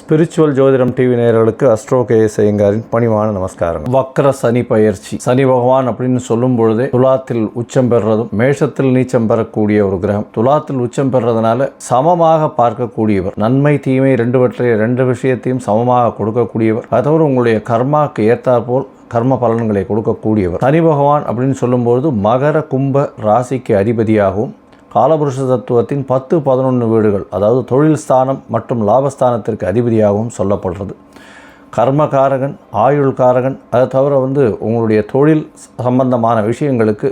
Spiritual ஜோதிடம் TV நேயர்களுக்கு astro KS ஐயங்காரின் பணிவான நமஸ்காரம். வக்ர சனி பயிற்சி. சனி பகவான் அப்படின்னு சொல்லும் பொழுதே துலாத்தில் உச்சம் பெறுறதும் மேஷத்தில் நீச்சம் பெறக்கூடிய ஒரு கிரகம். துலாத்தில் உச்சம் பெறுறதுனால சமமாக பார்க்கக்கூடியவர் நன்மை தீமை ரெண்டுவற்றை ரெண்டு விஷயத்தையும் சமமாக கொடுக்கக்கூடியவர் அதோடு உங்களுடைய கர்மாக்கு ஏற்றாற்போல் கர்ம பலன்களை கொடுக்கக்கூடியவர். சனி பகவான் அப்படின்னு சொல்லும்போது மகர கும்ப ராசிக்கு அதிபதியாகவும் காலபுருஷ தத்துவத்தின் பத்து பதினொன்று வீடுகள் அதாவது தொழில் ஸ்தானம் மற்றும் லாபஸ்தானத்திற்கு அதிபதியாகவும் சொல்லப்படுறது. கர்மகாரகன் ஆயுள்காரகன் அதை தவிர வந்து உங்களுடைய தொழில் சம்பந்தமான விஷயங்களுக்கு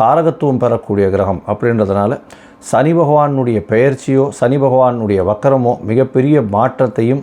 காரகத்துவம் பெறக்கூடிய கிரகம் அப்படின்றதுனால சனி பகவானுடைய பெயர்ச்சியோ சனி பகவானுடைய வக்கரமோ மிகப்பெரிய மாற்றத்தையும்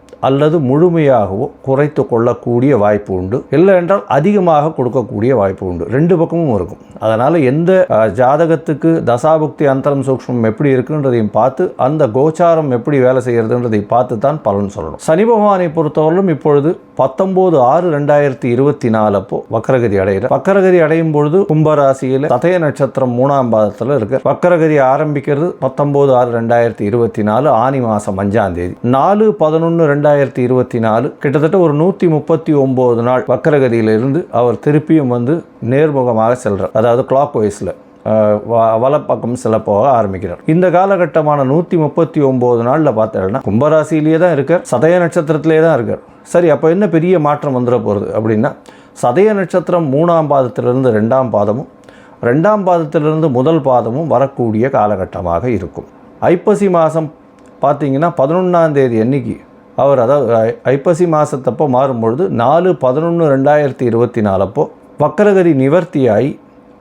அல்லது முழுமையாகவோ குறைத்து கொள்ளக்கூடிய வாய்ப்பு உண்டு. இல்லை என்றால் அதிகமாக கொடுக்கக்கூடிய வாய்ப்பு உண்டு. ரெண்டு பக்கமும் இருக்கும். அதனால் எந்த ஜாதகத்துக்கு தசாபுக்தி அந்தரம் சூக்ஷ்மம் எப்படி இருக்குன்றதையும் பார்த்து அந்த கோச்சாரம் எப்படி வேலை செய்கிறதுன்றதை பார்த்து தான் பலன் சொல்லணும். சனி பகவானை பொறுத்தவரையிலும் இப்பொழுது பத்தொம்போது ஆறு ரெண்டாயிரத்தி இருபத்தி நாலு அப்போ வக்கரகதி அடைகிற வக்கரகதி அடையும் பொழுது கும்பராசியில் சதய நட்சத்திரம் மூணாம் பாதத்தில் இருக்கு. வக்கரகதி ஆரம்பிக்கிறது பத்தொம்போது ஆறு ரெண்டாயிரத்தி இருபத்தி நாலு ஆனி மாதம் அஞ்சாம் தேதி. நாலு பதினொன்று ரெண்டாயிரத்தி இருபத்தி நாலு கிட்டத்தட்ட ஒரு நூற்றி முப்பத்தி ஒம்பது நாள் வக்கரகதியிலிருந்து அவர் திருப்பியும் வந்து நேர்முகமாக செல்றார். அதாவது கிளாக் வைஸில் வலப்பக்கம் சில போக ஆரம்பிக்கிறார். இந்த காலகட்டமான நூற்றி முப்பத்தி ஒம்பது நாளில் பார்த்தேன்னா கும்பராசிலேயே தான் இருக்கார் சதய நட்சத்திரத்திலே தான் இருக்கார். சரி அப்போ என்ன பெரிய மாற்றம் வந்துட போகிறது அப்படின்னா சதய நட்சத்திரம் மூணாம் பாதத்திலிருந்து ரெண்டாம் பாதமும் ரெண்டாம் பாதத்திலிருந்து முதல் பாதமும் வரக்கூடிய காலகட்டமாக இருக்கும். ஐப்பசி மாதம் பார்த்தீங்கன்னா பதினொன்றாம் தேதி அன்னைக்கு அவர் அதாவது ஐ- ஐப்பசி மாதத்தப்போ மாறும்பொழுது நாலு பதினொன்று ரெண்டாயிரத்தி இருபத்தி நாலப்போ வக்கரகரி நிவர்த்தியாகி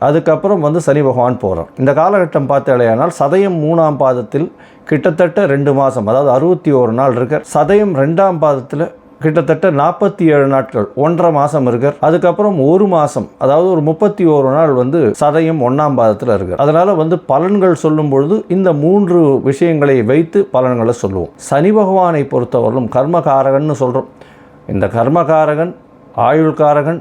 அதுக்கப்புறம் வந்து சனி பகவான் போகிறார் இந்த காலகட்டம் பார்த்தாலேயானால் சதயம் மூணாம் பாதத்தில் கிட்டத்தட்ட ரெண்டு மாதம் அதாவது அறுபத்தி ஒரு நாள் இருக்கார். சதயம் ரெண்டாம் பாதத்தில் கிட்டத்தட்ட நாற்பத்தி ஏழு நாட்கள் ஒன்றரை மாதம் இருக்கார். அதுக்கப்புறம் ஒரு மாதம் அதாவது ஒரு முப்பத்தி ஓரு நாள் வந்து சதயம் ஒன்றாம் பாதத்தில் இருக்கார். அதனால் வந்து பலன்கள் சொல்லும் பொழுது இந்த மூன்று விஷயங்களை வைத்து பலன்களை சொல்லுவோம். சனி பகவானை பொறுத்தவரையிலும் கர்மகாரகன்னு சொல்கிறோம் இந்த கர்மகாரகன் ஆயுள்காரகன்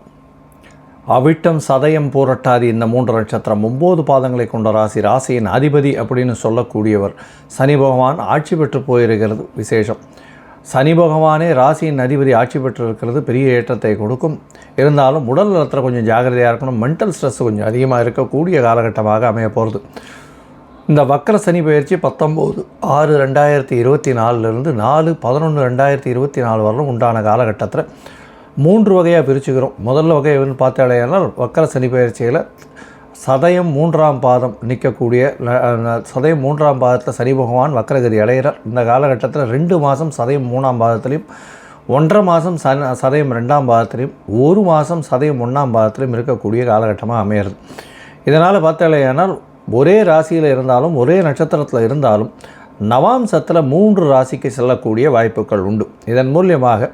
அவிட்டம் சதயம் பூரட்டாதி இந்த மூன்று நட்சத்திரம் ஒம்பது பாதங்களை கொண்ட ராசி ராசியின் அதிபதி அப்படின்னு சொல்லக்கூடியவர். சனி பகவான் ஆட்சி பெற்று போயிருக்கிறது விசேஷம். சனி பகவானே ராசியின் அதிபதி ஆட்சி பெற்று இருக்கிறது பெரிய ஏற்றத்தை கொடுக்கும். இருந்தாலும் உடல் நலத்தில் கொஞ்சம் ஜாகிரதையாக இருக்கணும் மென்டல் ஸ்ட்ரெஸ் கொஞ்சம் அதிகமாக இருக்கக்கூடிய காலகட்டமாக அமைய போகிறது இந்த வக்கர சனி பயிற்சி பத்தொம்போது ஆறு ரெண்டாயிரத்தி இருபத்தி நாலுலேருந்து நாலு பதினொன்று ரெண்டாயிரத்தி இருபத்தி நாலு வரலும் உண்டான காலகட்டத்தில் மூன்று வகையாக பிரிச்சுக்கிறோம். முதல்ல வகை வந்து பார்த்தாலேயானால் வக்கர சனி பயிற்சியில் சதயம் மூன்றாம் பாதம் நிற்கக்கூடிய சதயம் மூன்றாம் பாதத்தில் சனி பகவான் வக்கரகதி அடைகிறார். இந்த காலகட்டத்தில் ரெண்டு மாதம் சதயம் மூணாம் பாதத்திலையும் ஒன்றரை மாதம் சன சதயம் ரெண்டாம் பாதத்திலையும் ஒரு மாதம் சதயம் ஒன்றாம் பாதத்திலையும் இருக்கக்கூடிய காலகட்டமாக அமையிறது இதனால் பார்த்தாலேயானால் ஒரே ராசியில் இருந்தாலும் ஒரே நட்சத்திரத்தில் இருந்தாலும் நவாம்சத்தில் மூன்று ராசிக்கு செல்லக்கூடிய வாய்ப்புகள் உண்டு. இதன் மூலியமாக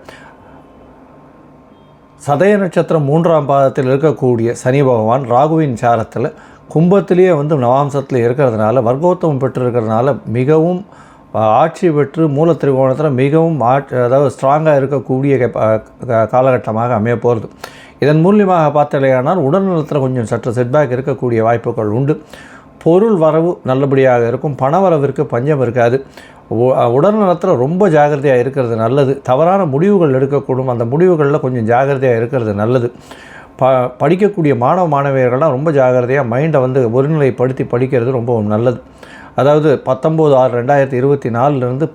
சதய நட்சத்திரம் மூன்றாம் பாதத்தில் இருக்கக்கூடிய சனி பகவான் ராகுவின் சாரத்தில் கும்பத்திலேயே வந்து நவாம்சத்தில் இருக்கிறதுனால வர்க்கோத்தமம் பெற்றிருக்கிறதுனால மிகவும் ஆட்சி பெற்று மூல திரிகோணத்தில் மிகவும் ஆட் அதாவது ஸ்ட்ராங்காக இருக்கக்கூடிய காலகட்டமாக அமைய போகிறது இதன் மூலியமாக பார்த்தலையானால் உடல்நலத்தில் கொஞ்சம் சற்று செட்பேக் இருக்கக்கூடிய வாய்ப்புகள் உண்டு. பொருள் வரவு நல்லபடியாக இருக்கும் பண வரவிற்கு பஞ்சம் இருக்காது. உடல் உடல்நலத்தில் ரொம்ப ஜாகிரதையாக இருக்கிறது நல்லது. தவறான முடிவுகள் எடுக்கக்கூடும். அந்த முடிவுகளில் கொஞ்சம் ஜாகிரதையாக இருக்கிறது நல்லது. ப படிக்கக்கூடிய மாணவ மாணவியர்கள்லாம் ரொம்ப ஜாகிரதையாக மைண்டை வந்து ஒருநிலைப்படுத்தி படிக்கிறது ரொம்ப நல்லது. அதாவது பத்தொம்போது ஆறு ரெண்டாயிரத்தி இருபத்தி நாலுலேருந்து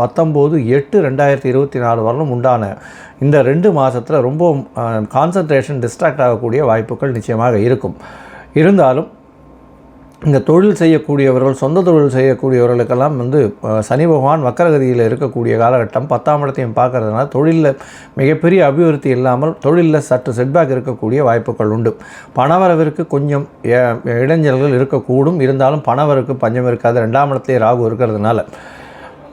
பத்தொம்போது எட்டு ரெண்டாயிரத்தி இருபத்தி நாலு வரலும் உண்டான இந்த ரெண்டு மாதத்தில் ரொம்ப கான்சன்ட்ரேஷன் டிஸ்ட்ராக்ட் ஆகக்கூடிய வாய்ப்புகள் நிச்சயமாக இருக்கும். இருந்தாலும் இந்த தொழில் செய்யக்கூடியவர்கள் சொந்த தொழில் செய்யக்கூடியவர்களுக்கெல்லாம் வந்து சனி பகவான் வக்கரகதியில் இருக்கக்கூடிய காலகட்டம் பத்தாம் இடத்தையும் பார்க்கறதுனால தொழிலில் மிகப்பெரிய அபிவிருத்தி இல்லாமல் தொழிலில் சற்று செட்பேக் இருக்கக்கூடிய வாய்ப்புகள் உண்டு. பணவரவிற்கு கொஞ்சம் எ- இடைஞ்சல்கள் இருக்கக்கூடும். இருந்தாலும் பணவரவுக்கு பஞ்சம் இருக்காது. ரெண்டாம் இடத்துலேயே ராகு இருக்கிறதுனால.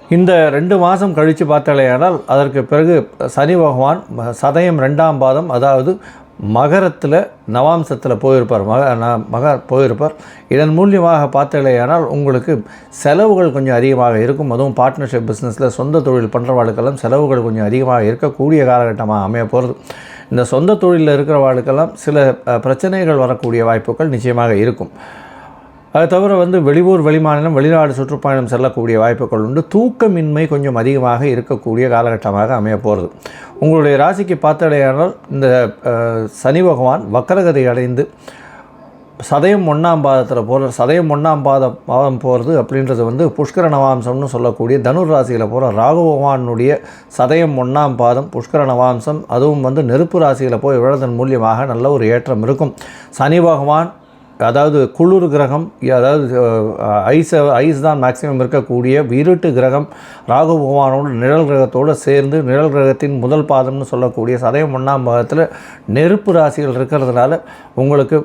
இந்த ரெண்டு மாதம் கழித்து பார்த்தாலேயானால் அதற்கு பிறகு சனி பகவான் சதயம் ரெண்டாம் பாதம் அதாவது மகரத்தில் நவாம்சத்தில் போயிருப்பார். மக ந- மகர் போயிருப்பார். இதன் மூலியமாக பார்த்தீங்களேயானால் உங்களுக்கு செலவுகள் கொஞ்சம் அதிகமாக இருக்கும். அதுவும் பார்ட்னர்ஷிப் பிஸ்னஸில் சொந்த தொழில் பண்ணுறவாளுக்கெல்லாம் செலவுகள் கொஞ்சம் அதிகமாக இருக்கக்கூடிய காலகட்டமாக அமைய போகிறது இந்த சொந்த தொழிலில் இருக்கிறவாளுக்கெல்லாம் சில பிரச்சனைகள் வரக்கூடிய வாய்ப்புகள் நிச்சயமாக இருக்கும். அது தவிர வந்து வெளியூர் வெளிமாநிலம் வெளிநாடு சுற்றுப்பயணம் செல்லக்கூடிய வாய்ப்புகள் உண்டு. தூக்கமின்மை கொஞ்சம் அதிகமாக இருக்கக்கூடிய காலகட்டமாக அமைய போகிறது உங்களுடைய ராசிக்கு பார்த்தடையானால் இந்த சனி பகவான் வக்கரகதை அடைந்து சதயம் ஒன்றாம் பாதத்தில் போகிற சதயம் ஒன்றாம் பாதம் பாதம் போகிறது அப்படின்றது வந்து புஷ்கர நவாம்சம்னு சொல்லக்கூடிய தனுர் ராசியில் போகிற ராகு பகவானுடைய சதயம் ஒன்றாம் பாதம் புஷ்கர நவாம்சம் அதுவும் வந்து நெருப்பு ராசியில் போய் விழதன் மூலியமாக நல்ல ஒரு ஏற்றம் இருக்கும். சனி பகவான் அதாவது குளிர் கிரகம் அதாவது ஐஸ் ஐஸ் தான் மேக்ஸிமம் இருக்கக்கூடிய இருட்டு கிரகம். ராகு பகவானோடு நிழல் கிரகத்தோடு சேர்ந்து நிழல் கிரகத்தின் முதல் பாதம்னு சொல்லக்கூடிய சதயம் ஒன்றாம் பாகத்தில் நெருப்பு ராசிகள் இருக்கிறதுனால உங்களுக்கு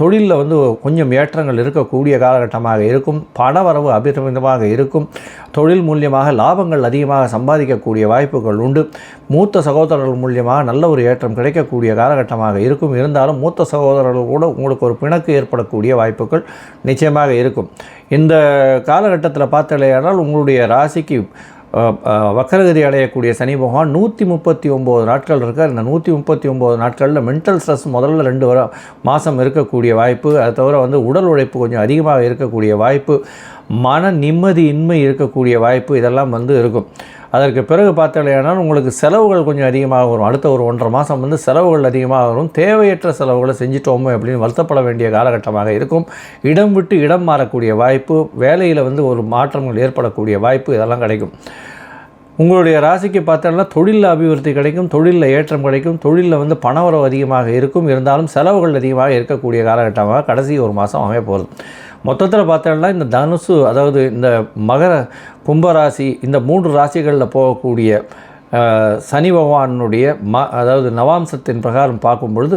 தொழிலில் வந்து கொஞ்சம் ஏற்றங்கள் இருக்கக்கூடிய காலகட்டமாக இருக்கும். பணவரவு அபிரமிதமாக இருக்கும். தொழில் மூலியமாக லாபங்கள் அதிகமாக சம்பாதிக்கக்கூடிய வாய்ப்புகள் உண்டு. மூத்த சகோதரர்கள் மூலியமாக நல்ல ஒரு ஏற்றம் கிடைக்கக்கூடிய காலகட்டமாக இருக்கும். இருந்தாலும் மூத்த சகோதரர்கள் கூட உங்களுக்கு ஒரு பிணக்கு ஏற்படக்கூடிய வாய்ப்புகள் நிச்சயமாக இருக்கும். இந்த காலகட்டத்தில் பார்த்தலையானால் உங்களுடைய ராசிக்கு வக்கரகதி அடையக்கூடிய சனி பகவான் நூற்றி முப்பத்தி ஒம்பது நாட்கள் இருக்கார். இந்த நூற்றி முப்பத்தி ஒம்பது நாட்களில் மென்டல் ஸ்ட்ரெஸ் முதல்ல ரெண்டு வர மாதம் இருக்கக்கூடிய வாய்ப்பு அது தவிர வந்து உடல் உழைப்பு கொஞ்சம் அதிகமாக இருக்கக்கூடிய வாய்ப்பு மன நிம்மதியின்மை இருக்கக்கூடிய வாய்ப்பு இதெல்லாம் வந்து இருக்கும். அதற்கு பிறகு பார்த்தீங்கன்னா உங்களுக்கு செலவுகள் கொஞ்சம் அதிகமாக வரும். அடுத்த ஒரு ஒன்றரை மாதம் வந்து செலவுகள் அதிகமாக வரும். தேவையற்ற செலவுகளை செஞ்சிட்டோமோ அப்படின்னு வருத்தப்பட வேண்டிய காலகட்டமாக இருக்கும். இடம் விட்டு இடம் மாறக்கூடிய வாய்ப்பு வேலையில் வந்து ஒரு மாற்றங்கள் ஏற்படக்கூடிய வாய்ப்பு இதெல்லாம் கிடைக்கும். உங்களுடைய ராசிக்கு பார்த்தோம்னா தொழிலில் அபிவிருத்தி கிடைக்கும் தொழிலில் ஏற்றம் கிடைக்கும் தொழிலில் வந்து பணவரவு அதிகமாக இருக்கும். இருந்தாலும் செலவுகள் அதிகமாக இருக்கக்கூடிய காலகட்டமாக கடைசி ஒரு மாதம் அமைய போகிறது மொத்தத்தில் பார்த்தோம்னா இந்த தனுசு அதாவது இந்த மகர கும்பராசி இந்த மூன்று ராசிகளில் போகக்கூடிய சனி பகவானுடைய ம அதாவது நவாம்சத்தின் பிரகாரம் பார்க்கும் பொழுது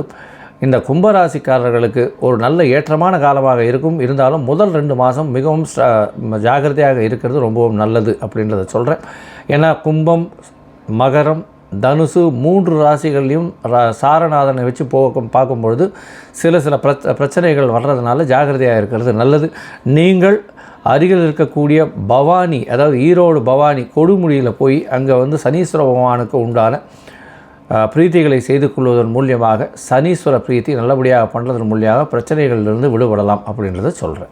இந்த கும்பராசிக்காரர்களுக்கு ஒரு நல்ல ஏற்றமான காலமாக இருக்கும். இருந்தாலும் முதல் ரெண்டு மாதம் மிகவும் ஜாகிரதையாக ஜாக்கிரதையாக இருக்கிறது ரொம்பவும் நல்லது அப்படின்றத சொல்கிறேன் ஏன்னா கும்பம் மகரம் தனுசு மூன்று ராசிகளையும் ரா- சாரநாதனை வச்சு போகும் பார்க்கும்பொழுது சில சில பிரச்ச பிரச்சனைகள் வர்றதுனால ஜாக்கிரதையாக இருக்கிறது நல்லது. நீங்கள் அருகில் இருக்கக்கூடிய பவானி அதாவது ஈரோடு பவானி கொடுமுடியில் போய் அங்கே வந்து சனீஸ்வர பகவானுக்கு உண்டான பிரீத்திகளை செய்து கொள்வதன் மூலியமாக சனீஸ்வர பிரீத்தி நல்லபடியாக பண்ணுறதன் மூலியமாக பிரச்சனைகளிலிருந்து விடுபடலாம் அப்படின்றத சொல்கிறேன்